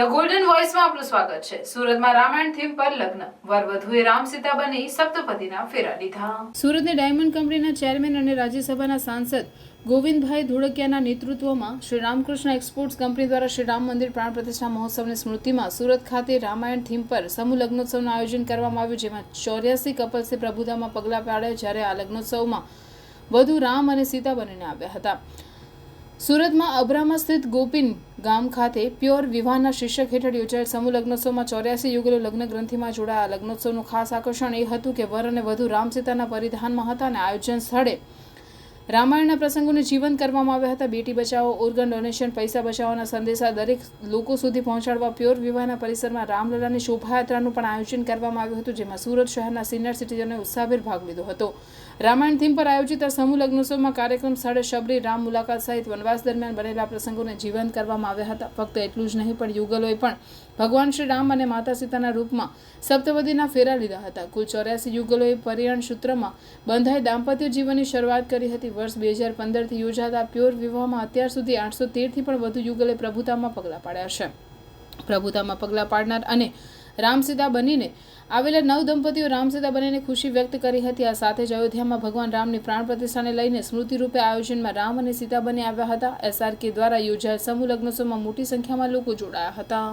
The golden વોઇસમાં આપનું સ્વાગત છે. સુરતમાં રામાયણ થીમ પર લગ્ન. વર વધુએ રામ સીતા બની સપ્તપતિના ફેરા લીધા. સુરતની ડાયમંડ કંપનીના ચેરમેન અને રાજ્યસભાના સાંસદ ગોવિંદભાઈ ધોળકિયાના નેતૃત્વમાં શ્રી રામકૃષ્ણ એક્સપોર્ટ્સ કંપની દ્વારા શ્રી રામ મંદિર પ્રાણ પ્રતિષ્ઠા મહોત્સવની સ્મૃતિમાં સુરત ખાતે રામાયણ થીમ પર સમૂહ લગ્નોત્સવનું આયોજન કરવામાં આવ્યું, જેમાં ચોર્યાસી કપલ્સે પ્રભુતામાં પગલાં પાડ્યા જ્યારે આ લગ્નોત્સવમાં વધુ રામ અને સીતા બનીને આવ્યા હતા. સુરતમાં અબ્રામા સ્થિત ગોપિન ગામ ખાતે પ્યોર વિવાહના શીર્ષક હેઠળ યોજાયેલ સમૂહ લગ્નોત્સવમાં ચોર્યાસી યુગલો લગ્ન ગ્રંથિમાં જોડાયા. લગ્નોત્સવનું ખાસ આકર્ષણ એ હતું કે વર અને વધુ રામસીતાના પરિધાનમાં હતા અને આયોજન સ્થળે રામાયણના પ્રસંગોને જીવંત કરવામાં આવ્યા હતા. બેટી બચાવો ઓર્ગન ડોનેશન, પૈસા બચાવવાના સંદેશા દરેક લોકો સુધી પહોંચાડવા પ્યોર વિવાહના પરિસરમાં રામલલાની શોભાયાત્રાનું પણ આયોજન કરવામાં આવ્યું હતું, જેમાં સુરત શહેરના સિનિયર સિટીઝને ઉત્સાહભેર ભાગ લીધો હતો. રામાયણ થીમ પર આયોજિત આ સમૂહ લગ્નોત્સવમાં કાર્યક્રમ સ્થળે શબરી, રામ મુલાકાત સહિત વનવાસ દરમિયાન બનેલા પ્રસંગોને જીવંત કરવામાં આવ્યા હતા. ફક્ત એટલું જ નહીં, પણ યુગલોએ પણ ભગવાન શ્રી રામ અને માતા સીતાના રૂપમાં સપ્તપદીના ફેરા લીધા હતા. કુલ ચોર્યાસી યુગલોએ પરિયણ સૂત્રમાં બંધાઈ દાંપત્ય જીવનની શરૂઆત કરી હતી. વર્ષ બે હજાર પંદરથી યોજાતા પ્યોર વિવાહમાં અત્યાર સુધી આઠસો તેરથી પણ વધુ યુગલે પ્રભુતામાં પગલાં પાડ્યા છે. પ્રભુતામાં પગલાં પાડનાર અને રામસીતા બનીને આવેલા નવ દંપતીઓ રામસીતા બનીને ખુશી વ્યક્ત કરી હતી. આ સાથે જ અયોધ્યામાં ભગવાન રામની પ્રાણ પ્રતિષ્ઠાને લઈને સ્મૃતિરૂપે આયોજનમાં રામ અને સીતા બની આવ્યા હતા. એસઆરકે દ્વારા યોજાયેલ સમૂહ લગ્નોત્સવમાં મોટી સંખ્યામાં લોકો જોડાયા હતા.